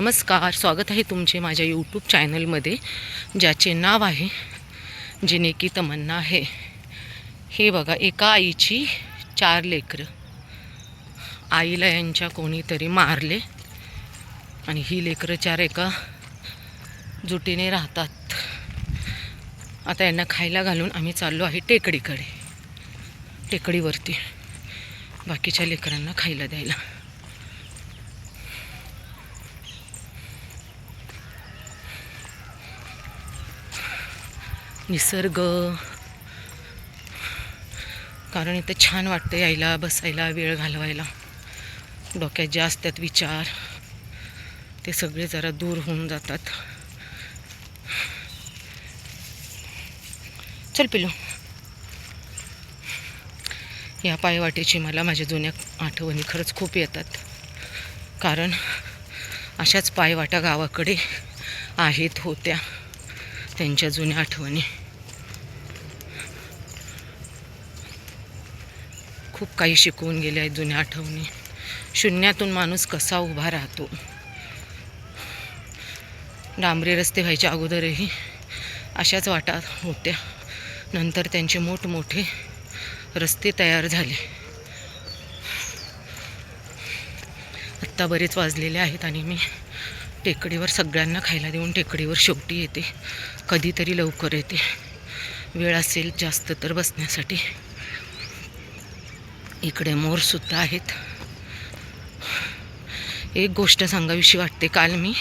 नमस्कार स्वागत आहे तुमचे माझ्या यूट्यूब चॅनलमध्ये ज्याचे नाव आहे जिने की तमन्ना आहे हे बघा एका आईची चार लेकरं. आईला यांच्या कोणीतरी मारले आणि ही लेकरं चार एका जुटीने राहतात. आता यांना खायला घालून आम्ही चाललो आहे टेकडीकडे. टेकडीवरती. बाकीच्या लेकरांना खायला द्यायला. निसर्ग. कारण इथं छान वाटतं यायला बसायला वेळ घालवायला. डोक्यात जे असतात विचार ते सगळे जरा दूर होऊन जातात. चल पिलो या पायवाटेची मला माझ्या जुन्या आठवणी खरंच खूप येतात. कारण अशाच पायवाटा गावाकडे आहेत होत्या त्यांच्या जुन्या आठवणी. खूप काही शिकवून गेले आहेत जुन्या आठवणी. शून्यातून माणूस कसा उभा राहतो? डांबरे रस्ते व्हायच्या अगोदरही अशाच वाटा होत्या. नंतर त्यांचे मोठमोठे रस्ते तयार झाले. आत्ता बरेच वाजलेले आहेत आणि मी टेकडीवर सगळ्यांना खायला देऊन टेकडीवर शेवटी येते. कधीतरी लवकर येते. वेळ असेल जास्त तर बसण्यासाठी. इकडे मोरसुद्धा आहेत. एक गोष्ट सांगावीशी वाटते. काल मी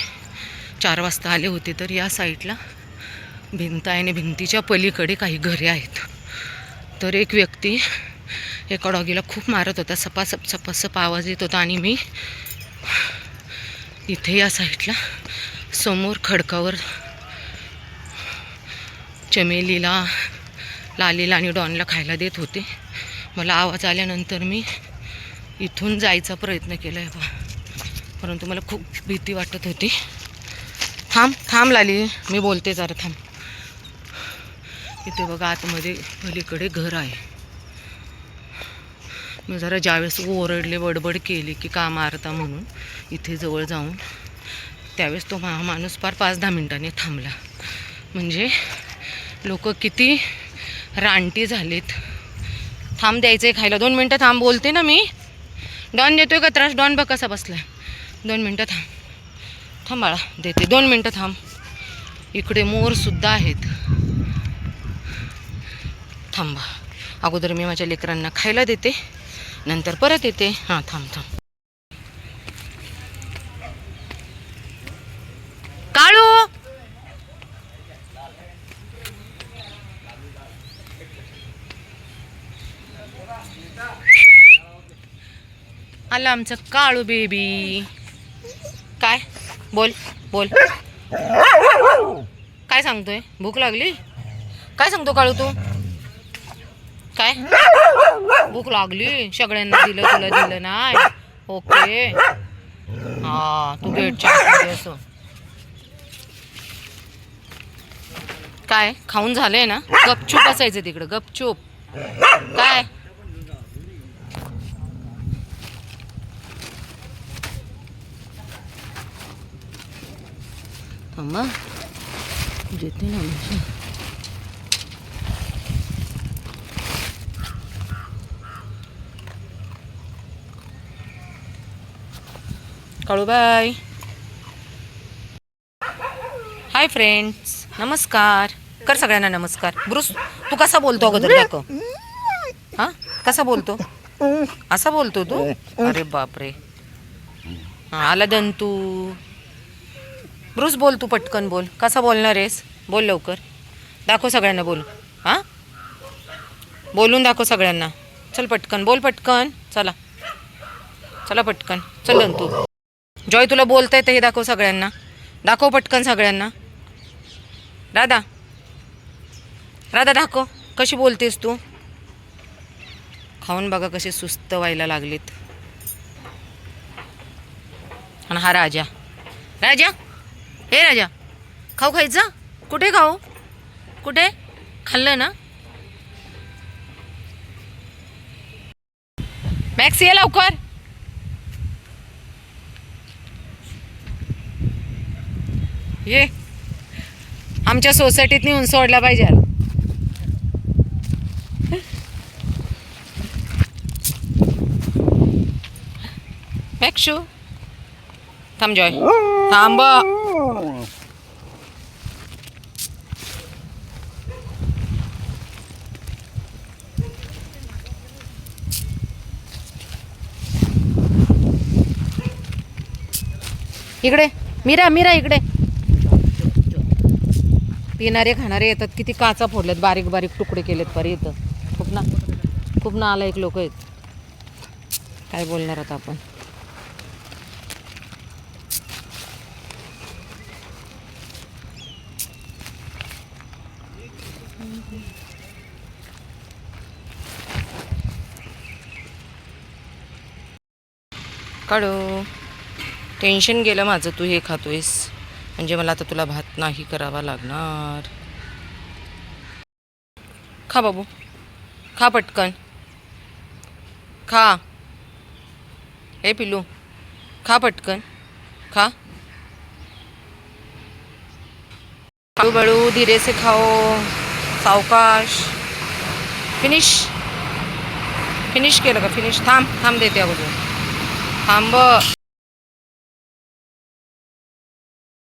चार वाजता आले होते तर या साईडला भिंत आहे आणि भिंतीच्या पलीकडे काही घरे आहेत. तर एक व्यक्ती एका डॉगीला खूप मारत होता. सपासप सपासप आवाज येत होता आणि मी इथे या साईडला समोर खडकावर चमेलीला लालीला आणि डॉनला खायला देत होते. मला आवाज आल्यानंतर मी इथून जायचा प्रयत्न केला आहे बा. परंतु मला खूप भीती वाटत होती. थांब थांब लाली मी बोलते जरा थांब. इथे बघा आतमध्ये पलीकडे घर आहे. मी जरा ज्यावेळेस ओरडले बडबड केली की का मारता म्हणून इथे जवळ जाऊन त्यावेळेस तो मा माणूस फार पाच दहा मिनिटांनी थांबला. म्हणजे लोक किती रानटी झालेत. थांब द्यायचं आहे खायला. दोन मिनटं थांब बोलते ना मी. डॉन देतोय का त्रास? डॉन बघ कसा बसला दोन मिनटं थांब. थांब बाळा देते. दोन मिनटं थांब. इकडे मोरसुद्धा आहेत. थांबा. अगोदर मी माझ्या लेकरांना खायला देते. नंतर परत येते. हां थांब थांब काळू आलं आमचं काळू बेबी. काय? बोल बोल. काय सांगतोय? भूक लागली? काय सांगतो काळू तू? काय? भूक लागली. सगळ्यांना दिलं तुला दिलं नाही. ओके. हा तू गेटच्या असं. काय? खाऊन झालंय ना? गपचूप असायचं तिकडं गपचूप. काय? थांबा देते ना म्हणजे काळूबाई हाय फ्रेंड्स नमस्कार कर सगळ्यांना नमस्कार ब्रुस तू कसा बोलतो अगोदर दाखव हा कसा बोलतो असा बोलतो तू अरे बापरे आला दंतू ब्रुस बोल तू पटकन बोल. कसा बोलणार आहेस? बोल लवकर. दाखव सगळ्यांना बोल. हां? बोलून दाखव सगळ्यांना. चल पटकन. बोल पटकन. चला. चला पटकन. चल तू जॉय तुला बोलता येतं हे दाखव सगळ्यांना. दाखव पटकन सगळ्यांना. राधा. राधा दाखव. कशी बोलतेस तू? खाऊन बघा कसे सुस्त व्हायला लागलेत. आणि हा राजा. राजा? हे राजा खाऊ खायचं? कुठे खाऊ? कुठे? खाल्लं ना? मॅक्स ये लवकर. ये. आमच्या सोसायटीत नेऊन सोडला पाहिजे मॅक्स मॅक्शू थांब जॉय. थांब. इकडे मीरा मीरा इकडे. पिणारे खाणारे येतात. किती काचा फोडल्यात बारीक बारीक तुकडे केलेत परी इथं. खूप ना खूप ना आला एक लोक आहेत. काय बोलणार आता आपण? काढू. टेन्शन गेलं माझं तू हे खातोयस. म्हणजे मला आता तुला भात नाही करावा लागणार. खा बाबू. खा पटकन. खा. हे पिलू खा पटकन. खा. हळू बळू धीरे से खाओ. सावकाश. फिनिश फिनिश केलं का? फिनिश थांब थांब देते अगोदर. थांब